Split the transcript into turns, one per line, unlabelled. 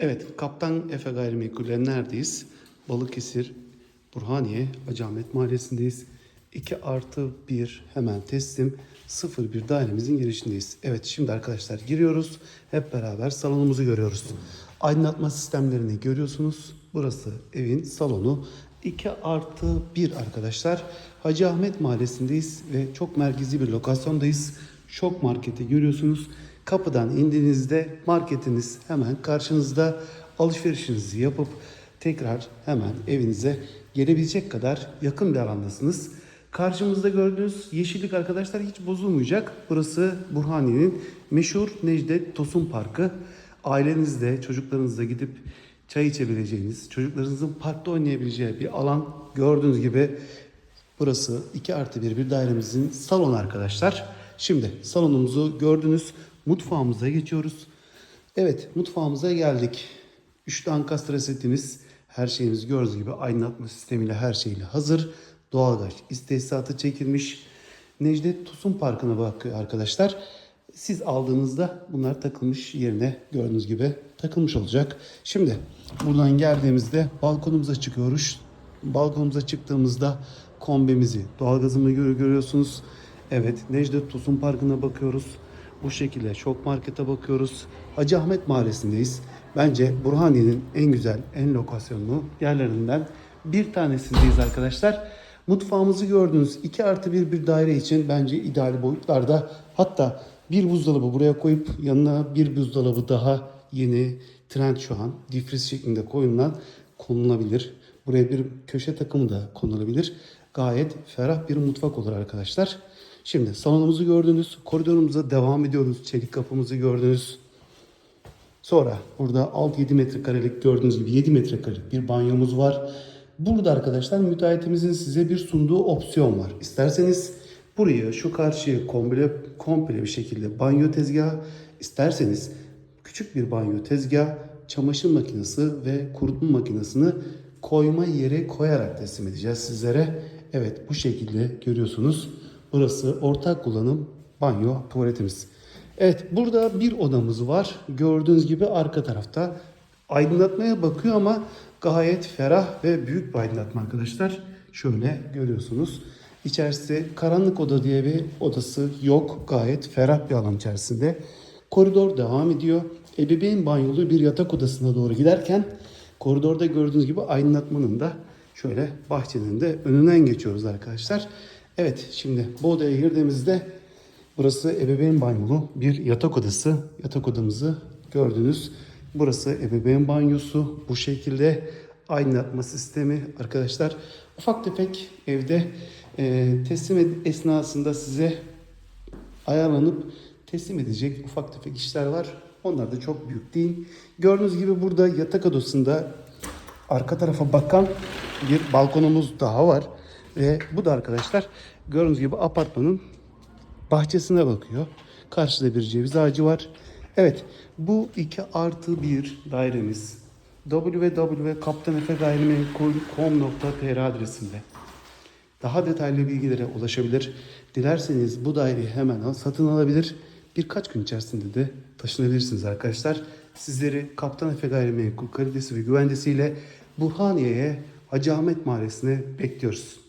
Evet, Kaptan Efe Gayrimenkul'le neredeyiz? Balıkesir, Burhaniye, Hacı Ahmet Mahallesi'ndeyiz. 2 artı 1 hemen teslim 01 dairemizin girişindeyiz. Evet şimdi arkadaşlar giriyoruz. Hep beraber salonumuzu görüyoruz. Aydınlatma sistemlerini görüyorsunuz. Burası evin salonu. 2 artı 1 arkadaşlar. Hacı Ahmet Mahallesi'ndeyiz ve çok merkezi bir lokasyondayız. Şok Market'i görüyorsunuz. Kapıdan indiğinizde marketiniz hemen karşınızda alışverişinizi yapıp tekrar hemen evinize gelebilecek kadar yakın bir alandasınız. Karşımızda gördüğünüz yeşillik arkadaşlar hiç bozulmayacak. Burası Burhaniye'nin meşhur Necdet Tosun Parkı. Ailenizle, çocuklarınızla gidip çay içebileceğiniz, çocuklarınızın parkta oynayabileceği bir alan. Gördüğünüz gibi burası 2 artı 1 bir dairemizin salonu arkadaşlar. Şimdi salonumuzu gördünüz. Mutfağımıza geçiyoruz. Evet mutfağımıza geldik. Üçlü ankastre setimiz. Her şeyimiz gördüğünüz gibi aydınlatma sistemiyle her şeyle hazır. Doğalgaz istehsatı çekilmiş. Necdet Tosun Parkı'na bakıyor arkadaşlar. Siz aldığınızda bunlar takılmış yerine gördüğünüz gibi takılmış olacak. Şimdi buradan geldiğimizde balkonumuza çıkıyoruz. Balkonumuza çıktığımızda kombimizi, doğalgazımı gör- görüyorsunuz. Evet Necdet Tosun Parkı'na bakıyoruz. Bu şekilde Şok Market'e bakıyoruz. Hacı Ahmet Mahallesi'ndeyiz. Bence Burhaniye'nin en güzel, en lokasyonlu yerlerinden bir tanesindeyiz arkadaşlar. Mutfağımızı gördüğünüz 2 artı 1 bir daire için bence ideal boyutlarda. Hatta bir buzdolabı buraya koyup yanına bir buzdolabı daha yeni trend şu an difriz şeklinde koyulan konulabilir. Buraya bir köşe takımı da konulabilir. Gayet ferah bir mutfak olur arkadaşlar. Şimdi salonumuzu gördünüz. Koridorumuza devam ediyoruz. Çelik kapımızı gördünüz. Sonra burada 6-7 metrekarelik gördüğünüz gibi 7 metrekarelik bir banyomuz var. Burada arkadaşlar müteahhitimizin size bir sunduğu opsiyon var. İsterseniz burayı şu karşıya komple, komple bir şekilde banyo tezgahı, isterseniz küçük bir banyo tezgahı, çamaşır makinesi ve kurutma makinesini koyma yeri koyarak teslim edeceğiz sizlere. Evet bu şekilde görüyorsunuz. Burası ortak kullanım banyo tuvaletimiz. Evet burada bir odamız var. Gördüğünüz gibi arka tarafta aydınlatmaya bakıyor ama gayet ferah ve büyük bir aydınlatma arkadaşlar. Şöyle görüyorsunuz. İçerisi karanlık oda diye bir odası yok. Gayet ferah bir alan içerisinde. Koridor devam ediyor. Ebeveyn banyolu bir yatak odasına doğru giderken koridorda gördüğünüz gibi aydınlatmanın da şöyle bahçenin de önünden geçiyoruz arkadaşlar. Evet şimdi bu odaya girdiğimizde Burası ebeveyn banyolu bir yatak odası. Yatak odamızı gördünüz. Burası ebeveyn banyosu. Bu şekilde aydınlatma sistemi arkadaşlar. Ufak tefek evde e, teslim esnasında size ayarlanıp teslim edecek ufak tefek işler var. Onlar da çok büyük değil. Gördüğünüz gibi burada yatak odasında arka tarafa bakan bir balkonumuz daha var. Ve bu da arkadaşlar gördüğünüz gibi apartmanın bahçesine bakıyor. Karşıda bir ceviz ağacı var. Evet bu 2 artı 1 dairemiz www.kaptanefegayrimenkul.com.tr adresinde. Daha detaylı bilgilere ulaşabilir. Dilerseniz bu daireyi hemen al- satın alabilir. Birkaç gün içerisinde de taşınabilirsiniz arkadaşlar. Sizleri Kaptan Efe Gayrimenkul kalitesi ve güvencesiyle Burhaniye'ye Hacı Ahmet Mahallesi'ne bekliyoruz.